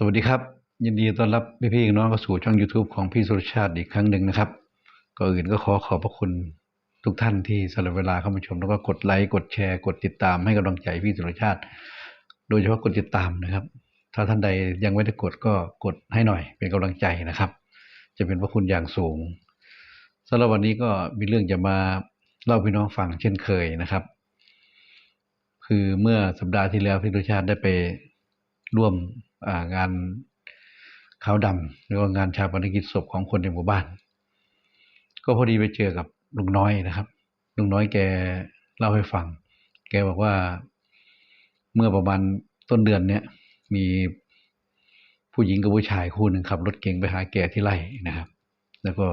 สวัสดีครับ ยินดีต้อนรับพี่พี่น้องเข้าสู่ช่อง YouTube ของพี่สุรชาติอีกครั้งหนึ่งนะครับก่อนอื่นก็ขอขอบพระคุณทุกท่านที่สละเวลาเข้ามาชม แล้วก็กดไลค์กดแชร์ กดติดตามให้กำลังใจพี่สุรชาติ โดยเฉพาะกดติดตามนะครับ ถ้าท่านใดยังไม่ได้กดก็กดให้หน่อยเป็นกำลังใจนะครับ จะเป็นพระคุณอย่างสูงสำหรับวันนี้ก็มีเรื่องจะมาเล่าพี่น้องฟังเช่นเคยนะครับ คือเมื่อสัปดาห์ที่แล้วพี่สุรชาติได้ไป ร่วมงานขาวดำหรือว่างานชาปนกิจศพของคนในหมู่บ้าน ก็พอดีไปเจอกับลุงน้อยนะครับลุงน้อยแกเล่าให้ฟัง แกบอกว่าเมื่อประมาณต้นเดือนเนี้ยมีผู้หญิงกับผู้ชายคู่หนึ่งขับรถเก๋งไปหาแกที่ไร่นะครับ แล้วก็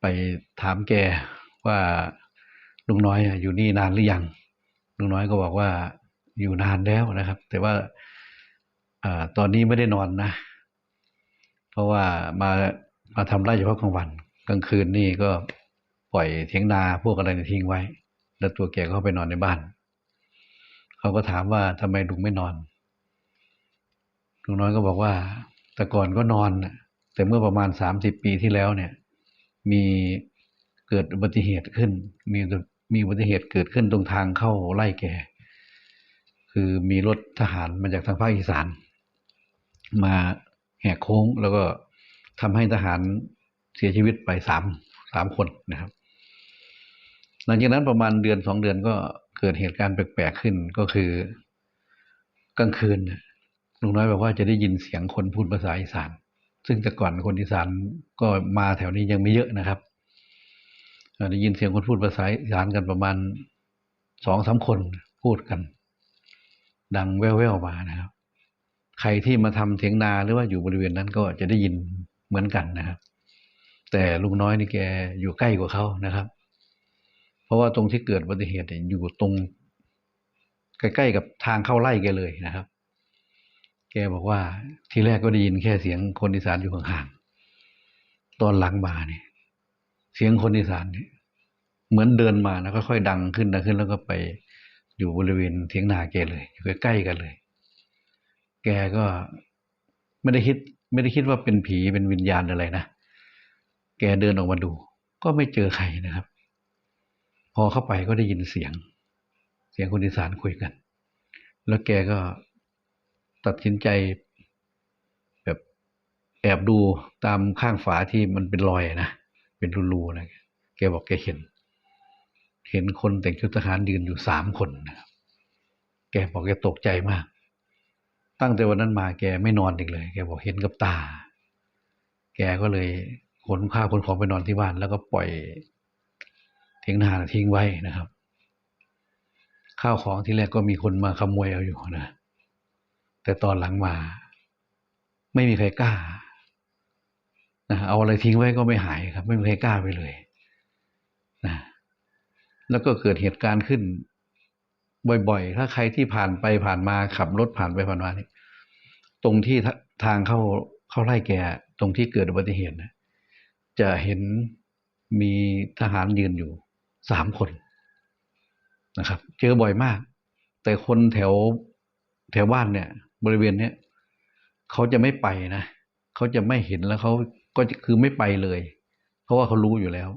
ไปถามแกว่าลุงน้อยอยู่นี่นานหรือยังลุงน้อยก็บอกว่า อยู่นานแล้วนะครับ แต่ว่าอตอนนี้ไม่ได้นอนนะ เพราะว่ามามาทำไร่เฉพาะกลางวัน กลางคืนนี่ก็ปล่อยเถียงนาพวกอะไรทิ้งไว้ แล้วตัวแกก็ไปนอนในบ้าน เขาก็ถามว่าทำไมลุงไม่นอนลุงน้อยก็บอกว่า แต่ก่อนก็นอนแต่เมื่อประมาณสามสิบปีที่แล้วเนี่ย มีเกิดอุบัติเหตุขึ้น มีมีอุบัติเหตุเกิดขึ้นตรงทางเข้าไร่แก คือมีรถทหารมาจากทางภาคอีสาน มาแหกโค้งแล้วก็ทำให้ทหารเสียชีวิตไปสามสามคนนะครับ หลังจากนั้นประมาณเดือนสองเดือนก็เกิดเหตุการณ์แปลกๆขึ้นก็คือกลางคืนลุงน้อยบอกว่าจะได้ยินเสียงคนพูดภาษาอีสาน ซึ่งแต่ก่อนคนอีสานก็มาแถวนี้ยังไม่เยอะนะครับได้ยินเสียงคนพูดภาษาอีสานกันประมาณสองสามคนพูดกัน ดังแว่วๆมานะครับ ใครที่มาทำเถียงนาหรือว่าอยู่บริเวณนั้นก็จะได้ยินเหมือนกันนะครับ แต่ลุงน้อยนี่แกอยู่ใกล้กว่าเขานะครับ เพราะว่าตรงที่เกิดอุบัติเหตุอยู่ตรงใกล้ๆกับทางเข้าไร่แกเลยนะครับ แกบอกว่าทีแรกก็ได้ยินแค่เสียงคนอีสานอยู่ห่างๆ ตอนหลังมาเนี่ยเสียงคนอีสานเนี่ยเหมือนเดินมานะค่อยๆดังขึ้นดังขึ้นแล้วก็ไป อยู่บริเวณเถียงนาแกเลยอยู่ใกล้ๆกันเลย แกก็ไม่ได้คิด ไม่ได้คิดว่าเป็นผีเป็นวิญญาณอะไรนะแกเดินออกมาดู ก็ไม่เจอใครนะครับ พอเข้าไปก็ได้ยินเสียง เสียงคนอีสานคุยกัน แล้วแกก็ตัดสินใจแบบแอบดูตามข้างฝาที่มันเป็นรอยนะเป็นรูๆนะแกบอกแกเห็น เห็นคนแต่งชุดทหารยืนอยู่สามคนนะครับแกบอกแกตกใจมาก ตั้งแต่วันนั้นมาแกไม่นอนอีกเลย แกบอกเห็นกับตา แกก็เลยขนข้าวขนของไปนอนที่บ้าน แล้วก็ปล่อยทิ้งนาทิ้งไว้นะครับ ข้าวของที่แรกก็มีคนมาขโมยเอาอยู่นะ แต่ตอนหลังมา ไม่มีใครกล้านะเอาอะไรทิ้งไว้ก็ไม่หายครับ ไม่มีใครกล้าไปเลย แล้วก็เกิดเหตุการณ์ขึ้น บ่อยๆ ถ้าใครที่ผ่านไปผ่านมาขับรถผ่านไปผ่านมาเนี่ยตรงที่ทางเข้าเข้าไล่แกตรงที่เกิดอุบัติเหตุนะจะเห็นมีทหารยืนอยู่สามคนนะครับ เจอบ่อยมาก แต่คนแถวแถวบ้านเนี่ย บริเวณเนี้ยเขาจะไม่ไปนะเขาจะไม่เห็นแล้วเขาก็คือไม่ไปเลย เพราะว่าเขารู้อยู่แล้ว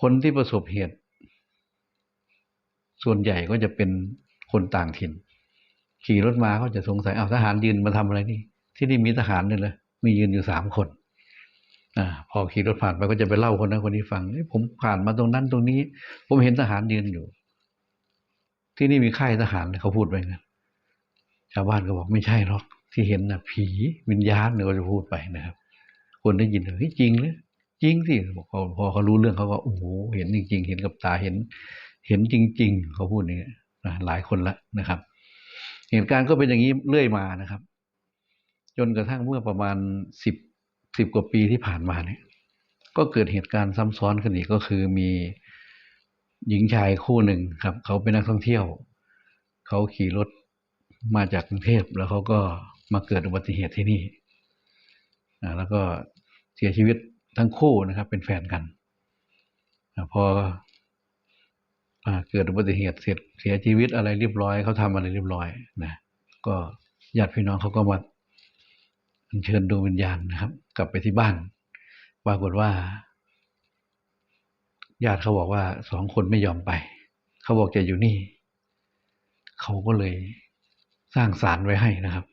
คนที่ประสบเหตุ ส่วนใหญ่ก็จะเป็นคนต่างถิ่น ขี่รถมาเขาจะสงสัยอ้าวทหารยืนมาทำอะไรนี่ ที่นี่มีทหารเนี่ยเลยมียืนอยู่สามคนอ่าพอขี่รถผ่านไปก็จะไปเล่าคนนั้นคนนี้ฟังผมผ่านมาตรงนั้นตรงนี้ ผมเห็นทหารยืนอยู่ ที่นี่มีค่ายทหารเขาพูดไปนะชาวบ้านก็บอกไม่ใช่หรอก ที่เห็นน่ะผีวิญญาณเนี่ยก็จะพูดไปนะครับ คนได้ยินเฮ้ยจริงเลย จริงสิบอกพอพอเขารู้เรื่องเขาก็โอ้โหเห็นจริง ๆ เห็นกับตาเห็น เห็นจริง ๆ เขาพูดอย่างนี้นะหลายคนละนะครับ เหตุการณ์ก็เป็นอย่างนี้เรื่อยมานะครับ จนกระทั่งเมื่อประมาณสิบสิบกว่าปีที่ผ่านมาเนี่ย ก็เกิดเหตุการณ์ซ้ำซ้อนขึ้นอีกก็คือมีหญิงชายคู่หนึ่งครับ เขาเป็นนักท่องเที่ยว เขาขี่รถมาจากกรุงเทพแล้วเขาก็มาเกิดอุบัติเหตุที่นี่แล้วก็เสียชีวิต ทั้งคู่นะครับเป็นแฟนกันพออเกิดอุบัติเหตุเสร็จเสียชีวิตอะไรเรียบร้อยเขาทำอะไรเรียบร้อยนะก็ญาติพี่น้องเขาก็มาเชิญดวงวิญญาณนะครับ กลับไปที่บ้านปรากฏว่า ญาติเขาบอกว่าสองคนไม่ยอมไป เขาบอกจะอยู่นี่ เขาก็เลยสร้างศาลไว้ให้นะครับ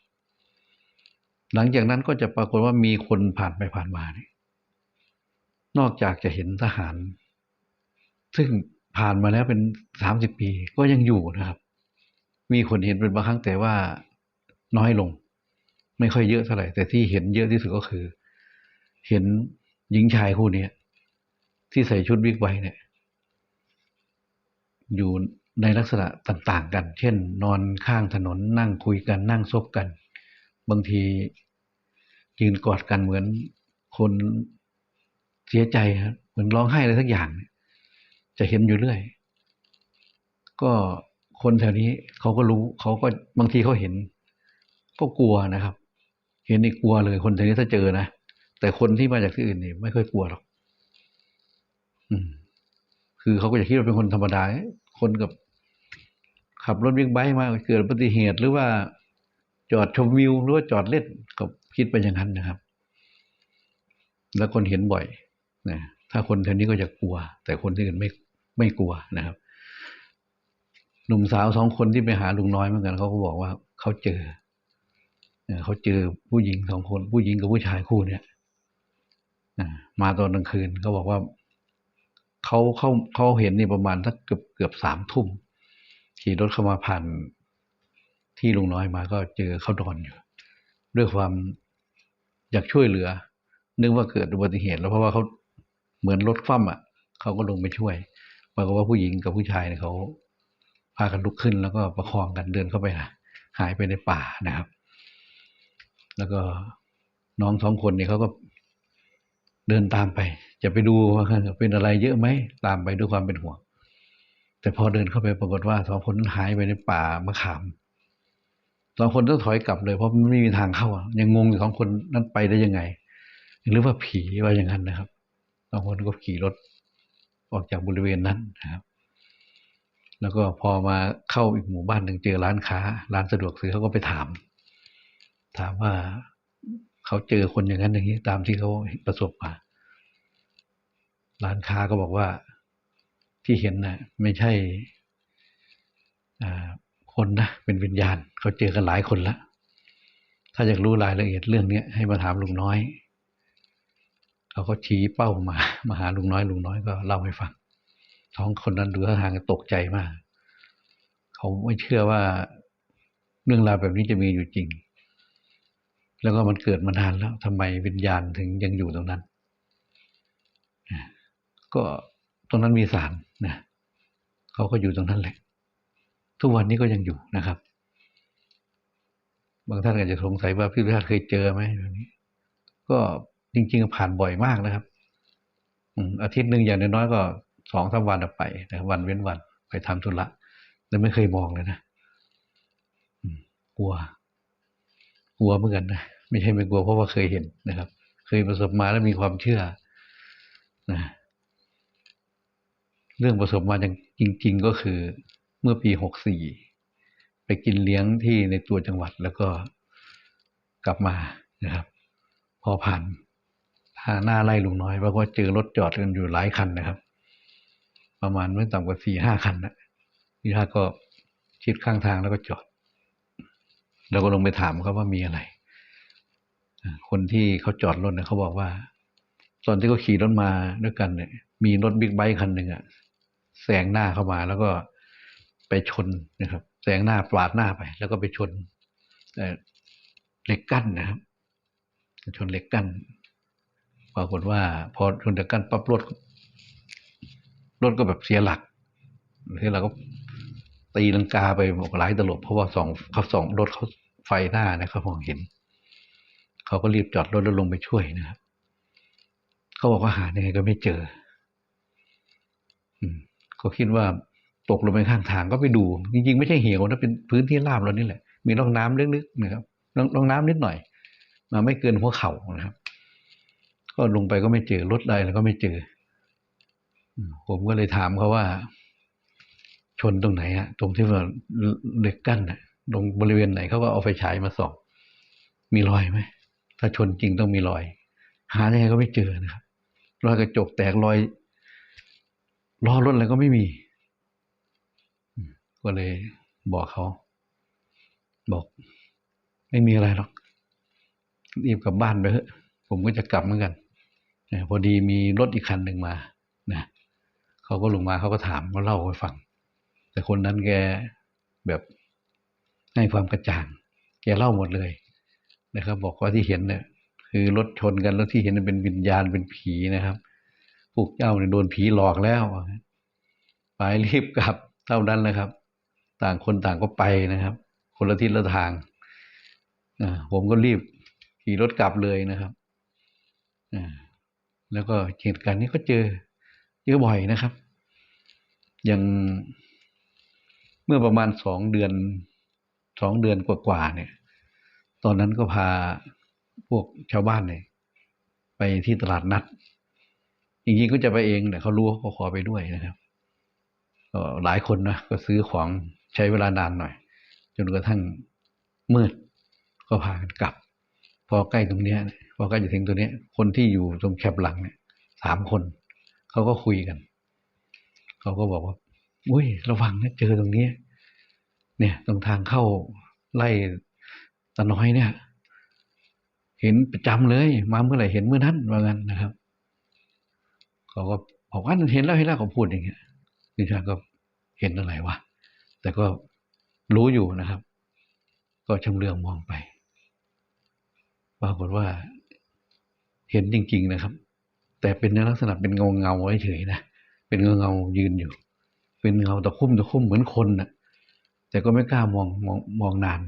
หลังจากนั้นก็จะปรากฏว่ามีคนผ่านไปผ่านมาเนี่ย นอกจากจะเห็นทหาร ซึ่งผ่านมาแล้วเป็นสามสิบปีก็ยังอยู่นะครับ มีคนเห็นเป็นบางครั้งแต่ว่าน้อยลง ไม่ค่อยเยอะเท่าไหร่ แต่ที่เห็นเยอะที่สุดก็คือ เห็นหญิงชายคู่นี้ที่ใส่ชุดบิ๊กไบค์เนี่ย อยู่ในลักษณะต่างๆกัน เช่น นอนข้างถนนนั่งคุยกันนั่งซบกัน บางทียืนกอดกันเหมือนคน เสียใจครับเหมือนร้องไห้อะไรสักอย่าง จะเห็นอยู่เรื่อย ก็คนแถวนี้เขาก็รู้เขาก็บางทีเขาเห็น ก็กลัวนะครับ เห็นนี่กลัวเลยคนแถวนี้ถ้าเจอนะแต่คนที่มาจากที่อื่นนี่ไม่ค่อยกลัวหรอกอืม คือเขาก็จะคิดว่าเป็นคนธรรมดาคนกับ ขับรถบิ๊กไบค์มาเกิดอุบัติเหตุ หรือว่าจอดชมวิวหรือว่าจอดเล่นก็คิดไปอย่างนั้นนะครับ แล้วคนเห็นบ่อย นะถ้าคนแถวนี้ก็จะกลัว แต่คนที่อื่นไม่ไม่กลัวนะครับ หนุ่มสาวสองคนที่ไปหาลุงน้อยเหมือนกันเขาก็บอกว่าเขาเจอเขาเจอผู้หญิงสองคน ผู้หญิงกับผู้ชายคู่เนี้ยมาตอนกลางคืนเขาบอกว่าเขาเขาเขาเห็นนี่ประมาณสักเกือบเกือบสามทุ่มขี่รถเข้ามาผ่านที่ลุงน้อยมาก็เจอเขานอนอยู่ ด้วยความอยากช่วยเหลือ นึกว่าเกิดอุบัติเหตุแล้วเพราะว่าเขา เหมือนรถคว่ำอะเขาก็ลงไปช่วยปรากฏว่าผู้หญิงกับผู้ชายเนี่ยเขาพากันลุกขึ้นแล้วก็ประคองกันเดินเข้าไปหายไปในป่านะครับ แล้วก็น้องสองคนเนี่ยเขาก็เดินตามไป จะไปดูว่าเป็นอะไรเยอะไหมตามไปด้วยความเป็นห่วง แต่พอเดินเข้าไปปรากฏว่าสองคนนั้นหายไปในป่ามะขามสองคนต้องถอยกลับเลยเพราะมันไม่มีทางเข้ายังงงอยู่สองคนนั้นไปได้ยังไง หรือว่าผีว่าอย่างนั้นนะครับ สองคนก็ขี่รถออกจากบริเวณนั้นนะครับ แล้วก็พอมาเข้าอีกหมู่บ้านหนึ่งเจอร้านค้า ร้านสะดวกซื้อเขาก็ไปถาม ถามว่าเขาเจอคนอย่างนั้นอย่างนี้ ตามที่เขาประสบมา ร้านค้าก็บอกว่าที่เห็นนะ่ะ ไม่ใช่คนนะเป็นวิญญาณ เขาเจอกันหลายคนแล้วถ้าอยากรู้รายละเอียดเรื่องนี้ให้มาถามลุงน้อย เขาก็ชี้เป้ามามาหาลุงน้อยลุงน้อยก็เล่าให้ฟัง ท้องคนนั้นดูท่าทางตกใจมาก เขาไม่เชื่อว่าเรื่องราวแบบนี้จะมีอยู่จริง แล้วก็มันเกิดมานานแล้วทำไมวิญญาณถึงยังอยู่ตรงนั้น ก็ตรงนั้นมีสารนะเขาก็อยู่ตรงนั้นแหละ ทุกวันนี้ก็ยังอยู่นะครับ บางท่านอาจจะสงสัยว่าพี่พิธาเคยเจอไหมแบบนี้ ก็ จริงๆผ่านบ่อยมากนะครับอาทิตย์หนึ่งอย่างน้อยๆก็สองสาวันไปนะวันเว้นวันไปทำธุระแต่ไม่เคยมองเลยนะกลัว กลัวเหมือนกันนะไม่ใช่ไม่กลัวเพราะว่าเคยเห็นนะครับ เคยประสบมาแล้วมีความเชื่อนะเรื่องประสบมาอย่างจริง ๆ ก็คือเมื่อปีหกสี่ไปกินเลี้ยงที่ในตัวจังหวัดแล้วก็กลับมานะครับ พอผ่าน หน้าไล่ลุงน้อยเพราะว่าเจอรถจอดกันอยู่หลายคันนะครับ ประมาณไม่ต่ำกว่าสี่ห้าคันนะพี่ท่าก็ชิดข้างทางแล้วก็จอดเราก็ลงไปถามเขาว่ามีอะไร คนที่เขาจอดรถเนี่ยเขาบอกว่า ตอนที่เขาขี่รถมาด้วยกันเนี่ย มีรถบิ๊กไบค์คันหนึ่งอะแซงหน้าเข้ามาแล้วก็ไปชนนะครับแซงหน้าปาดหน้าไป แล้วก็ไปชนเหล็กกั้นนะครับ ชนเหล็กกั้น ปรากฏว่า พอชนเหล็กกันปั๊บรถรถก็แบบเสียหลักที่เราก็ตีลังกาไปหลายตลบ เพราะว่าสองเขาสองรถเขาไฟหน้านะเขามองเห็น เขาก็รีบจอดรถแล้วลงไปช่วยนะครับเขาบอกว่าหายังไงก็ไม่เจอ อืมเขาคิดว่าตกลงไปข้างทางก็ไปดู จริงๆ ไม่ใช่เหวนะเป็นพื้นที่ราบเรานี่แหละ มีร่องน้ำลึกๆนะครับร่องน้ำนิดหน่อยมาไม่เกินหัวเข่านะครับ ก็ลงไปก็ไม่เจอรถใดแล้วก็ไม่เจอ ผมก็เลยถามเขาว่า ชนตรงไหนฮะตรงที่ว่าเหล็กกั้นน่ะตรงบริเวณไหนเขาก็เอาไฟฉายมาส่องมีรอยไหมถ้าชนจริงต้องมีรอย หายังไงก็ไม่เจอนะครับรอยกระจกแตกรอยล้อรถอะไรก็ไม่มี ก็เลยบอกเขา บอก ไม่มีอะไรหรอกรีบกลับบ้านไปเถอะผมก็จะกลับเหมือนกัน พอดีมีรถอีกคันหนึ่งมานะเขาก็ลงมาเขาก็ถามก็เล่าให้ฟัง แต่คนนั้นแกแบบให้ความกระจ่าง แกเล่าหมดเลยนะครับ บอกว่าที่เห็นเนี่ยคือรถชนกันแล้วที่เห็นเป็นวิญญาณเป็นผีนะครับพวกเจ้าเนี่ยโดนผีหลอกแล้วไปรีบกลับเท่านั้นเลยครับ ต่างคนต่างก็ไปนะครับ คนละทิศละทางอ่าผมก็รีบขี่รถกลับเลยนะครับอ่า แล้วก็เหตุการณ์นี้ก็เจอเจอะบ่อยนะครับ อย่างเมื่อประมาณสองเดือนสองเดือนกว่าๆเนี่ย ตอนนั้นก็พาพวกชาวบ้านเนี่ยไปที่ตลาดนัด จริงๆก็จะไปเองแต่เขารู้เขาขอไปด้วยนะครับก็หลายคนนะก็ซื้อของใช้เวลานานหน่อย จนกระทั่งมืดก็พากันกลับ พอใกล้ตรงเนี้ย พอใกล้จะถึงตัวนี้ คนที่อยู่ตรงแคบหลังเนี่ยสามคน เขาก็คุยกัน เขาก็บอกว่าอุ้ย ระวังนะเจอตรงนี้ เนี่ยตรงทางเข้าไล่ตาน้อยเนี่ย เห็นประจำเลย มาเมื่อไหร่เห็นเมื่อนั้นว่างั้นนะครับ เขาก็บอกว่าเห็นแล้วเห็นแล้วเขาพูดอย่างเงี้ยดิฉันก็เห็นอะไรวะแต่ก็รู้อยู่นะครับ ก็ชำเลืองมองไป ปรากฏว่า เห็นจริง ๆนะครับ แต่เป็นในลักษณะเป็นเงาเงาเฉยๆนะเป็นเงาเงายืนอยู่ เป็นเงาตะคุ่มตะคุ่มเหมือนคนนะแต่ก็ไม่กล้ามองมองมองนาน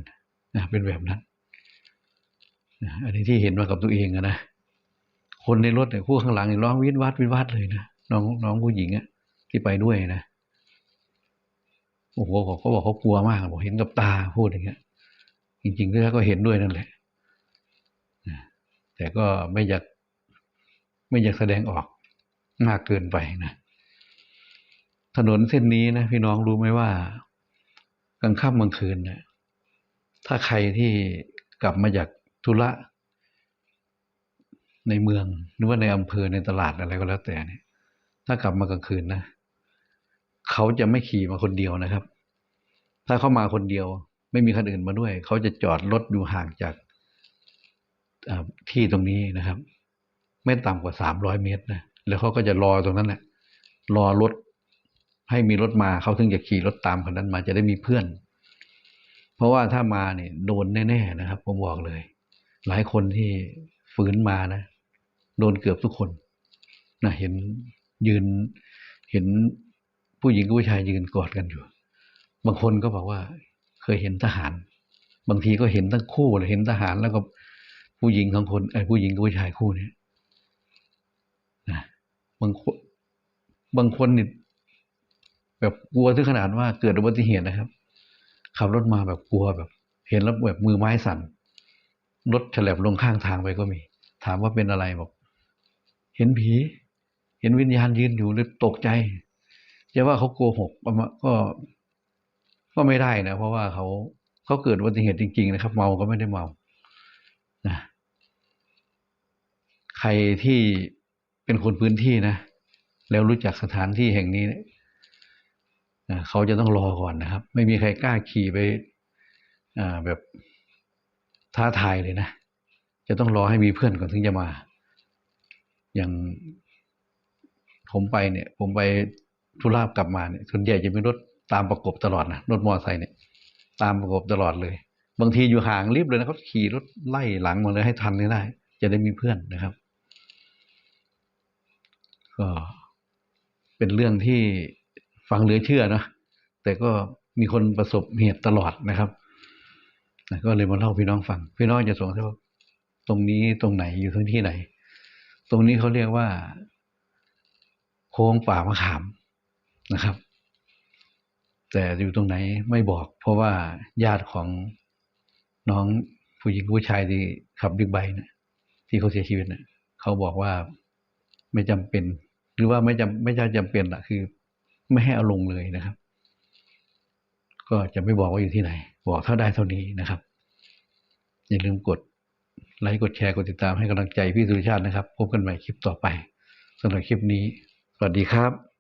นะเป็นแบบนั้นอันนี้ที่เห็นมากับตัวเองนะคนในรถเนี่ยคู่ข้างหลังเนี่ยร้องวิดวัดวิดวัดเลยนะน้องน้องผู้หญิงอะที่ไปด้วยนะโอ้โหเขาก็บอกเขากลัวมากบอกเห็นกับตาพูดอย่างเงี้ย จริงๆแล้วก็เห็นด้วยนั่นแหละแต่ก็ไม่อยาก ไม่อยากแสดงออกมากเกินไปนะ ถนนเส้นนี้นะพี่น้องรู้ไหมว่ากลางค่ำกลางคืนนะถ้าใครที่กลับมาจากธุระในเมืองหรือว่าในอำเภอในตลาดอะไรก็แล้วแต่เนี่ย ถ้ากลับมากลางคืนนะเขาจะไม่ขี่มาคนเดียวนะครับ ถ้าเขามาคนเดียว ไม่มีคนอื่นมาด้วย เขาจะจอดรถอยู่ห่างจากที่ตรงนี้นะครับ ไม่ต่ำกว่าสามร้อยเมตรนะแล้วเขาก็จะรอตรงนั้นแหละรอรถให้มีรถมาเขาถึงจะขี่รถตามคนนั้นมาจะได้มีเพื่อน เพราะว่าถ้ามาเนี่ยโดนแน่ๆนะครับ ผมบอกเลย หลายคนที่ฝืนมานะโดนเกือบทุกคนนะเห็นยืนเห็นผู้หญิงกับผู้ชายยืนกอดกันอยู่ บางคนก็บอกว่า เคยเห็นทหาร บางทีก็เห็นทั้งคู่เลยเห็นทหารแล้วก็ผู้หญิงของคนไอ้ผู้หญิงกับผู้ชายคู่เนี้ บางคนบางคนนี่แบบกลัวถึงขนาดว่าเกิดอุบัติเหตุนะครับ ขับรถมาแบบกลัวแบบ เห็นแล้วแบบมือไม้สั่นรถฉลบลงข้างทางไปก็มี ถามว่าเป็นอะไรบอก เห็นผี เห็นวิญญาณยืนอยู่เลยตกใจจะว่าเขาโกหกประมาณก็ก็ไม่ได้นะเพราะว่าเขาเขาเกิดอุบัติเหตุจริง ๆ นะครับ เมาก็ไม่ได้เมานะใครที่ เป็นคนพื้นที่นะ แล้วรู้จักสถานที่แห่งนี้เนี่ยนะเขาจะต้องรอก่อนนะครับ ไม่มีใครกล้าขี่ไปแบบท้าทายเลยนะ จะต้องรอให้มีเพื่อนก่อนถึงจะมา อย่างผมไปเนี่ย ผมไปธุระกลับมาเนี่ยส่วนใหญ่จะเป็นรถตามประกบตลอดนะรถมอเตอร์ไซค์เนี่ย ตามประกบตลอดเลย บางทีอยู่ห่างรีบเลยนะเขาขี่รถไล่หลังมาเลยให้ทันก็ได้ จะได้มีเพื่อนนะครับ ก็เป็นเรื่องที่ฟังเหลือเชื่อนะแต่ก็มีคนประสบเหตุตลอดนะครับก็เลยมาเล่าพี่น้องฟัง พี่น้องจะสงสัยว่าตรงนี้ตรงไหนอยู่ทั้งที่ไหน ตรงนี้เขาเรียกว่า โค้งป่ามะขามนะครับ แต่อยู่ตรงไหนไม่บอก เพราะว่าญาติของน้องผู้หญิงผู้ชายที่ขับบิ๊กไบค์เนี่ยที่เขาเสียชีวิตเนี่ยเขาบอกว่าไม่จำเป็น หรือว่าไม่จำไม่ใช่จำเป็นละคือ ไม่ให้เอาลงเลยนะครับ ก็จะไม่บอกว่าอยู่ที่ไหน บอกเท่าได้เท่านี้นะครับ อย่าลืมกดไลค์กดแชร์กดติดตามให้กำลังใจพี่สุรชาตินะครับ พบกันใหม่คลิปต่อไปสำหรับคลิปนี้ สวัสดีครับ